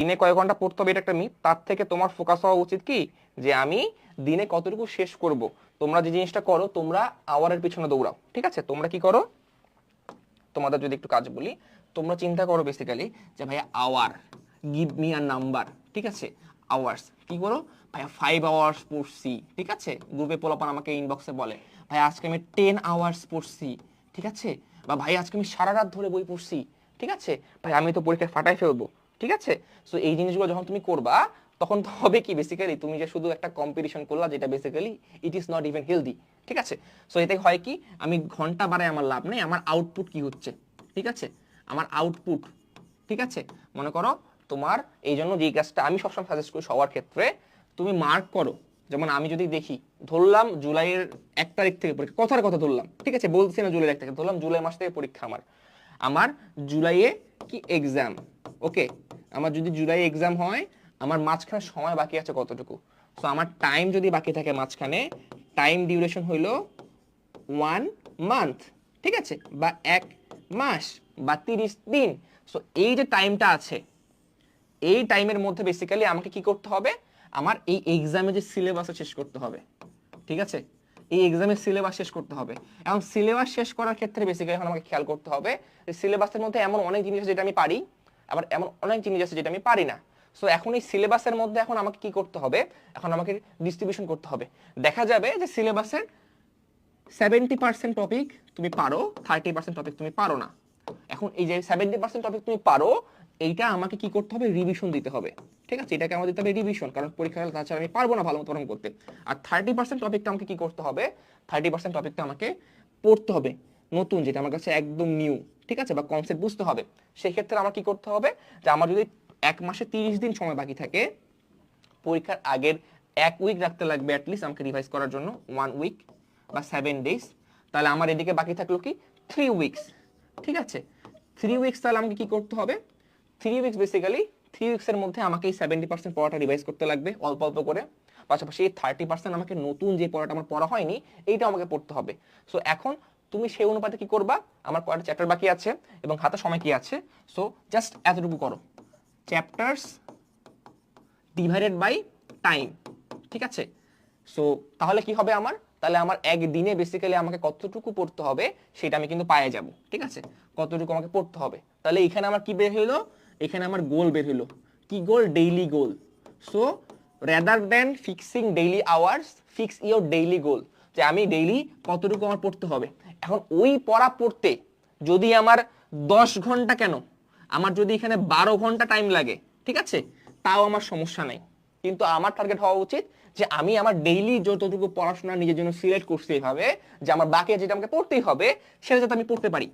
দিনে কয়েক ঘণ্টা পড়তে হবে, এটা একটা মিথ তার থেকে তোমার ফোকাস হওয়া উচিত কি? যে আমি দিনে কতটুকু শেষ করব? তোমরা যে জিনিসটা করো, তোমরা আওয়ারের পিছনে দৌড়াও, ঠিক আছে? তোমরা কি করো? তোমাদের যদি একটু কাজ বলি, তোমরা চিন্তা করো বেসিক্যালি যে ভাইয়া hour give me a number ঠিক আছে? আওয়ার্স কি করো? ভাইয়া ফাইভ আওয়ার্স পড়ছি, ঠিক আছে? গ্রুপে পোলাপান আমাকে ইনবক্সে বলে ভাই আজকে আমি টেন আওয়ার্স পড়ছি, ঠিক আছে? বা ভাই আজকে আমি সারা রাত ধরে বই পড়ছি, ঠিক আছে? ভাই আমি তো পরীক্ষায় ফাটাই ফেলব। ঠিক আছে? সো এই জিনিসগুলো যখন তুমি করবা, তখন তো হবে কি বেসিক্যালি তুমি যে শুধু একটা কম্পিটিশন করলা যেটা basically it is not even healthy ঠিক আছে? সো এতে হয় কি? আমি ঘণ্টা বাড়ায় আমার লাভ নেই, আমার আউটপুট কি হচ্ছে? ঠিক আছে? আমার আউটপুট ঠিক আছে? মনে করো তোমার এই জন্য যে কাজটা আমি সবসময় সাজেস্ট করি সবার ক্ষেত্রে তুমি মার্ক করো। যেমন আমি যদি দেখি, ধরলাম জুলাইয়ের এক তারিখ থেকে পরীক্ষা, কথার কথা ধরলাম, ঠিক আছে? বলছি না জুলাই এক তারিখ, ধরলাম জুলাই মাস থেকে পরীক্ষা আমার। আমার জুলাইয়ে কি এক্সাম ওকে আমার যদি জুলাই এক্সাম হয়, আমার মাঝখানে সময় বাকি আছে কতটুকু? সো আমার টাইম যদি বাকি থাকে মাঝখানে টাইম ডিউরেশন হইল ওয়ান মান্থ ঠিক আছে? বা এক মাস, বা তিরিশ দিন। সো এই যে টাইমটা আছে, এই টাইমের মধ্যে বেসিক্যালি আমাকে কি করতে হবে? আমার এই এক্সামে যে সিলেবাসটা শেষ করতে হবে, ঠিক আছে? এই এক্সামের সিলেবাস শেষ করতে হবে। এখন সিলেবাস শেষ করার ক্ষেত্রে বেসিক্যালি এখন আমাকে খেয়াল করতে হবে যে সিলেবাসের মধ্যে এমন অনেক জিনিস আছে যেটা আমি পারি, আবার এমন অনেক জিনিস আছে যেটা আমি পারি না। সো এখন এই সিলেবাসের মধ্যে এখন আমাকে কি করতে হবে? এখন আমাকে ডিস্ট্রিবিউশন করতে হবে। দেখা যাবে যে সিলেবাসের সেভেন্টি পার্সেন্ট টপিক তুমি পারো থার্টি পার্সেন্ট টপিক তুমি পারো না। এখন এই যে সেভেন্টি পার্সেন্ট টপিক তুমি পারো এইটা আমাকে কি করতে হবে? রিভিশন দিতে হবে। ঠিক আছে? এটাকে আমাদের দিতে হবে রিভিশন কারণ পরীক্ষা তাছাড়া আমি পারব না ভালো মতো করতে। আর থার্টি পার্সেন্ট টপিকটা আমাকে কি করতে হবে? থার্টি পার্সেন্ট টপিকটা আমাকে পড়তে হবে নতুন, যেটা আমার কাছে একদম নিউ ঠিক আছে? বা কনসেপ্ট বুঝতে হবে। সেই ক্ষেত্রে আমার কি করতে হবে? যে আমার যদি এক মাসে তিরিশ দিন সময় বাকি থাকে, পরীক্ষার আগের এক উইক রাখতে লাগবে অ্যাটলিস্ট আমাকে রিভাইজ করার জন্য ওয়ান উইক বা সেভেন ডেজ তাহলে আমার এদিকে বাকি থাকল কি? থ্রি উইকস ঠিক আছে? থ্রি উইকস তাহলে আমাকে কি করতে হবে? থ্রি উইকস বেসিক্যালি থ্রি উইকসের মধ্যে আমাকে এই সেভেন্টি পার্সেন্ট পড়াটা রিভাইজ করতে লাগবে, অল্প অল্প করে। পাশাপাশি এই থার্টি পার্সেন্ট আমাকে নতুন যে পড়াটা আমার পড়া হয়নি এইটা আমাকে পড়তে হবে। সো এখন তুমি সেই অনুপাতে কি করবা? আমার কয়টা চ্যাপ্টার বাকি আছে এবং হাতে সময় কি আছে? সো জাস্ট এতটুকু করো। চ্যাপ্টার্স ডিভাইডেড বাই টাইম ঠিক আছে? সো তাহলে কি হবে আমার? তাহলে আমার একদিনে বেসিক্যালি আমাকে কতটুকু পড়তে হবে, সেটা আমি কিন্তু পায়ে যাব, ঠিক আছে? কতটুকু আমাকে পড়তে হবে? তাহলে এখানে আমার কি বের হইল? এখানে আমার গোল বের হইল কি goal daily goal so rather than fixing daily hours fix your daily goal যে আমি ডেইলি কতটুকু আমার পড়তে হবে? এখন ওই পড়া পড়তে যদি আমার দশ ঘণ্টা কেন? আমার যদি এখানে বারো ঘণ্টা টাইম লাগে, ঠিক আছে? তাও আমার সমস্যা নাই। কিন্তু আমার টার্গেট হওয়া উচিত যে আমি আমার ডেইলি যতটুকু পড়াশোনা নিজের জন্য সিলেক্ট করছি এইভাবে যে আমার বাকি যেটা আমাকে পড়তেই হবে, সেটা যাতে আমি পড়তে পারি।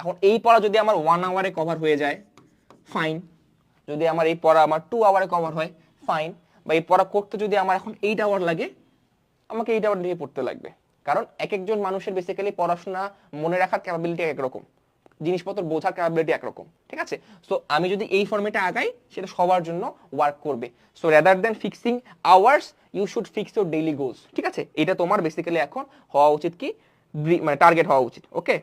এখন এই পড়া যদি আমার ওয়ান আওয়ারে কভার হয়ে যায় ফাইন যদি আমার এই পড়া আমার টু আওয়ারে কভার হয় ফাইন বা এই পড়া করতে যদি আমার এখন এইট আওয়ার লাগে, আমাকে এইট আওয়ার দিয়ে পড়তে লাগবে। কারণ এক একজন মানুষের বেসিক্যালি পড়াশোনা মনে রাখার ক্যাপাবিলিটি একরকম। জিনিসপত্র বোঝার ক্যাপাবিলিটি একরকম। ঠিক আছে? সো আমি যদি এই ফর্মেটে আগাই, সেটা সবার জন্য ওয়ার্ক করবে। So rather than fixing hours you should fix your daily goals ঠিক আছে? এটা তোমার বেসিক্যালি এখন হওয়া উচিত কি? মানে টার্গেট হওয়া উচিত। ওকে